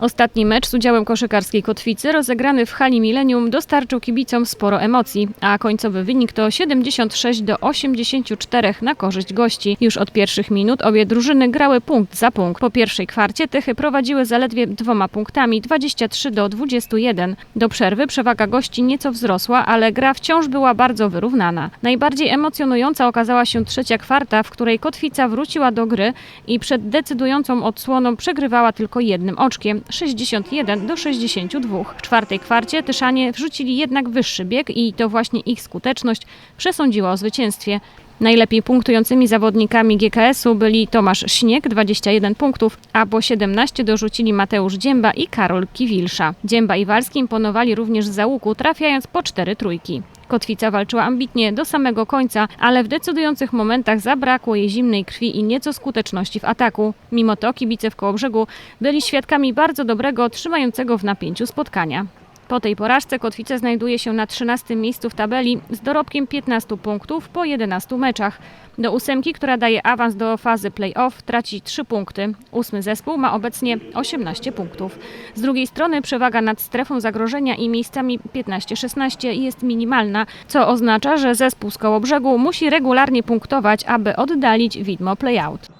Ostatni mecz z udziałem koszykarskiej Kotwicy rozegrany w hali Millennium dostarczył kibicom sporo emocji, a końcowy wynik to 76 do 84 na korzyść gości. Już od pierwszych minut obie drużyny grały punkt za punkt. Po pierwszej kwarcie Tychy prowadziły zaledwie dwoma punktami 23 do 21. Do przerwy przewaga gości nieco wzrosła, ale gra wciąż była bardzo wyrównana. Najbardziej emocjonująca okazała się trzecia kwarta, w której Kotwica wróciła do gry i przed decydującą odsłoną przegrywała tylko jednym oczkiem 61 do 62. W czwartej kwarcie Tyszanie wrzucili jednak wyższy bieg i to właśnie ich skuteczność przesądziła o zwycięstwie. Najlepiej punktującymi zawodnikami GKS-u byli Tomasz Śnieg 21 punktów, a po 17 dorzucili Mateusz Dzięba i Karol Kiwilsza. Dzięba i Walski imponowali również z załuku, trafiając po cztery trójki. Kotwica walczyła ambitnie do samego końca, ale w decydujących momentach zabrakło jej zimnej krwi i nieco skuteczności w ataku. Mimo to kibice w Kołobrzegu byli świadkami bardzo dobrego, trzymającego w napięciu spotkania. Po tej porażce Kotwica znajduje się na 13 miejscu w tabeli z dorobkiem 15 punktów po 11 meczach. Do ósemki, która daje awans do fazy play-off, traci 3 punkty. Ósmy zespół ma obecnie 18 punktów. Z drugiej strony przewaga nad strefą zagrożenia i miejscami 15-16 jest minimalna, co oznacza, że zespół z Kołobrzegu musi regularnie punktować, aby oddalić widmo play-out.